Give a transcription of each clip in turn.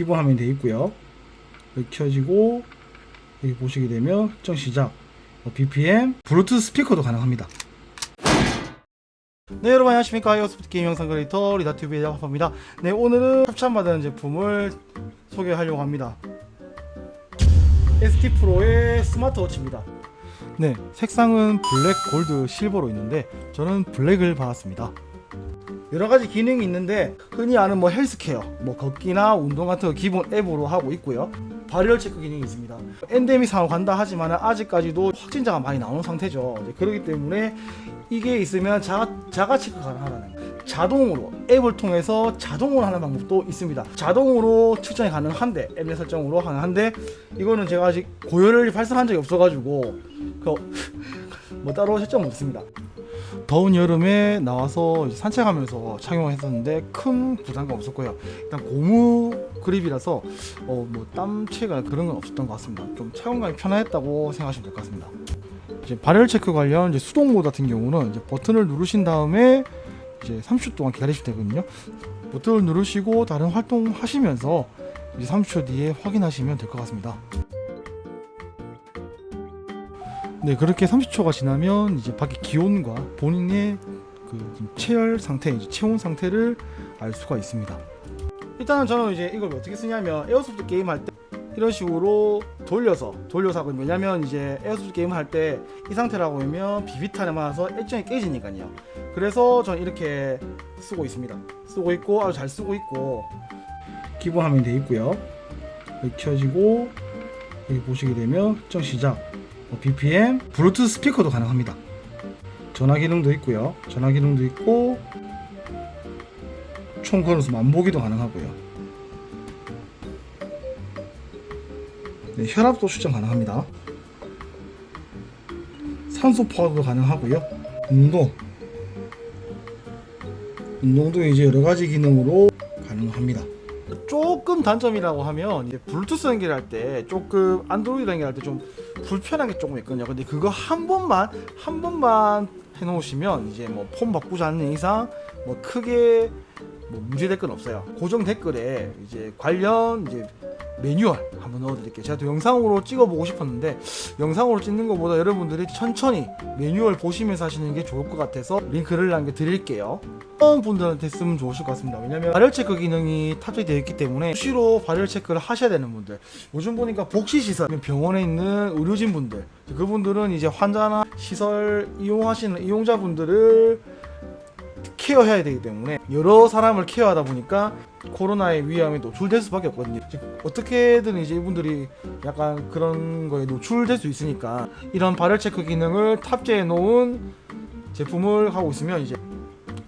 기본 화면이 되어 있고요. 여기 켜지고 여기 보시게 되면 설정 시작, 뭐 BPM, 블루투스 스피커도 가능합니다. 네 여러분 안녕하십니까 이어스포트 게임 영상 크리에이터 리다튜브의 야파입니다. 네 오늘은 협찬받은 제품을 소개하려고 합니다. ST 프로의 스마트워치입니다. 네 색상은 블랙, 골드, 실버로 있는데 저는 블랙을 받았습니다. 여러 가지 기능이 있는데 흔히 아는 뭐 헬스케어, 뭐 걷기나 운동 같은 거 기본 앱으로 하고 있고요. 발열 체크 기능이 있습니다. 엔데믹 상황 간다 하지만 아직까지도 확진자가 많이 나오는 상태죠. 그렇기 때문에 이게 있으면 자가, 자가 체크 가능하다는 거예요. 자동으로 앱을 통해서 자동으로 하는 방법도 있습니다. 자동으로 측정이 가능한데 앱내 설정으로 가능한데 이거는 제가 아직 고열을 발생한 적이 없어가지고 그 뭐 따로 설정 없습니다. 더운 여름에 나와서 산책하면서 착용했었는데 큰 부담감 없었고요. 일단 고무 그립이라서 어 뭐 땀체가 그런 건 없었던 것 같습니다. 좀 착용감이 편안했다고 생각하시면 될 것 같습니다. 이제 발열 체크 관련 이제 수동 모드 같은 경우는 이제 버튼을 누르신 다음에 이제 30초 동안 기다리시면 되거든요. 버튼을 누르시고 다른 활동 하시면서 이제 30초 뒤에 확인하시면 될 것 같습니다. 네, 그렇게 30초가 지나면 이제 밖의 기온과 본인의 그 체열 상태, 체온 상태를 알 수가 있습니다. 일단은 저는 이제 이걸 어떻게 쓰냐면 에어소프트 게임 할 때 이런 식으로 돌려서 돌려서 하거든요. 왜냐면 이제 에어소프트 게임 할 때 이 상태라고 하면 비비탄에 맞아서 액정이 깨지니까요. 그래서 저는 이렇게 쓰고 있습니다. 쓰고 있고 아주 잘 쓰고 있고 기본 화면이 되어 있고요. 켜지고 여기 보시게 되면 설정 시작, 뭐 BPM, 블루투스 스피커도 가능합니다. 전화 기능도 있고요. 전화 기능도 있고 총 걸어서 만보기도 가능하고요. 네, 혈압도 수정 가능합니다. 산소 포화도 가능하고요. 운동, 운동도 이제 여러 가지 기능으로 가능합니다. 조금 단점이라고 하면 이제 블루투스 연결할 때 조금 안드로이드 연결할 때좀 불편한 게 조금 있거든요. 근데 그거 한 번만 한 번만 해놓으시면 이제 뭐폰 바꾸지 않는 이상 뭐 크게 뭐 문제될 건 없어요. 고정 댓글에 이제 관련 이제 매뉴얼 한번 넣어드릴게요. 제가 또 영상으로 찍어보고 싶었는데 영상으로 찍는 것보다 여러분들이 천천히 매뉴얼 보시면서 하시는 게 좋을 것 같아서 링크를 남겨드릴게요. 어떤 분들한테 쓰면 좋으실 것 같습니다. 왜냐면 발열 체크 기능이 탑재되어 있기 때문에 수시로 발열 체크를 하셔야 되는 분들 요즘 보니까 복시 시설 병원에 있는 의료진 분들 그분들은 이제 환자나 시설 이용하시는 이용자분들을 케어해야 되기 때문에 여러 사람을 케어하다 보니까 코로나의 위험에 노출될 수밖에 없거든요. 즉, 어떻게든 이제 이분들이 약간 그런 거에 노출될 수 있으니까 이런 발열 체크 기능을 탑재해 놓은 제품을 하고 있으면 이제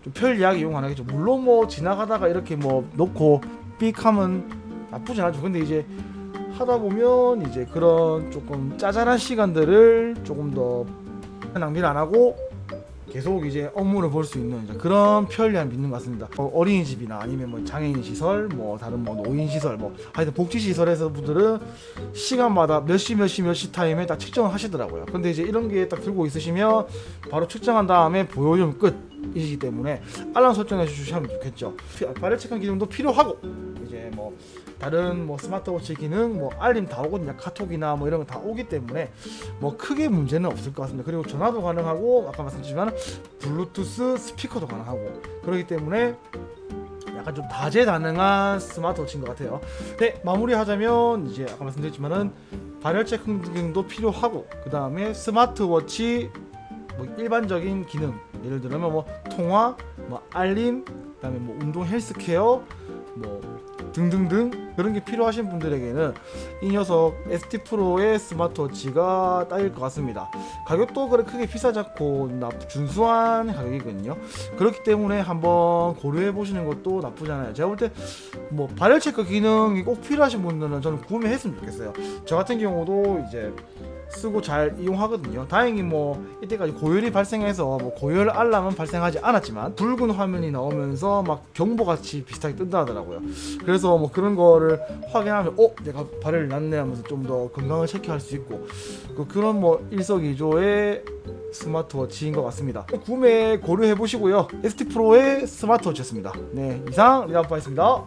좀 편리하게 이용 가능하겠죠. 물론 뭐 지나가다가 이렇게 뭐 놓고 삑하면 나쁘진 않죠. 근데 이제 하다 보면 이제 그런 조금 짜잘한 시간들을 조금 더 낭비를 안 하고 계속 이제 업무를 볼 수 있는 그런 편리함이 있는 것 같습니다. 어, 어린이집이나 아니면 뭐 장애인 시설, 뭐 다른 뭐 노인 시설, 뭐 하여튼 복지 시설에서 분들은 시간마다 몇 시 몇 시 몇 시 타임에 딱 측정을 하시더라고요. 근데 이제 이런 게 딱 들고 있으시면 바로 측정한 다음에 보여주면 끝이기 때문에 알람 설정해 주시면 좋겠죠. 피- 발열 체크 기능도 필요하고 이제 뭐 다른 뭐 스마트워치 기능 뭐 알림 다 오거든요. 카톡이나 뭐 이런 거 다 오기 때문에 뭐 크게 문제는 없을 것 같습니다. 그리고 전화도 가능하고 아까 말씀드렸지만 블루투스 스피커도 가능하고 그렇기 때문에 약간 좀 다재다능한 스마트워치인 것 같아요. 네 마무리하자면 이제 아까 말씀드렸지만은 발열 체크 기능도 필요하고 그 다음에 스마트워치 뭐 일반적인 기능 예를 들면 뭐 통화, 뭐 알림, 그다음에 뭐 운동 헬스케어, 뭐 등등등 그런 게 필요하신 분들에게는 이 녀석 ST 프로의 스마트워치가 딱일 것 같습니다. 가격도 그렇게 크게 비싸지 않고 나- 준수한 가격이거든요. 그렇기 때문에 한번 고려해 보시는 것도 나쁘지 않아요. 제가 볼 때 뭐 발열 체크 기능이 꼭 필요하신 분들은 저는 구매했으면 좋겠어요. 저 같은 경우도 이제 쓰고 잘 이용하거든요. 다행히 뭐 이때까지 고열이 발생해서 뭐 고열 알람은 발생하지 않았지만 붉은 화면이 나오면서 막 경보같이 비슷하게 뜬다 하더라고요. 그래서 뭐 그런 거를 확인하면 어 내가 발열 났네 하면서 좀 더 건강을 체크할 수 있고 그 그런 뭐 일석이조의 스마트워치인 것 같습니다. 구매 고려해 보시고요. ST 프로의 스마트워치였습니다. 네 이상 리아빠였습니다.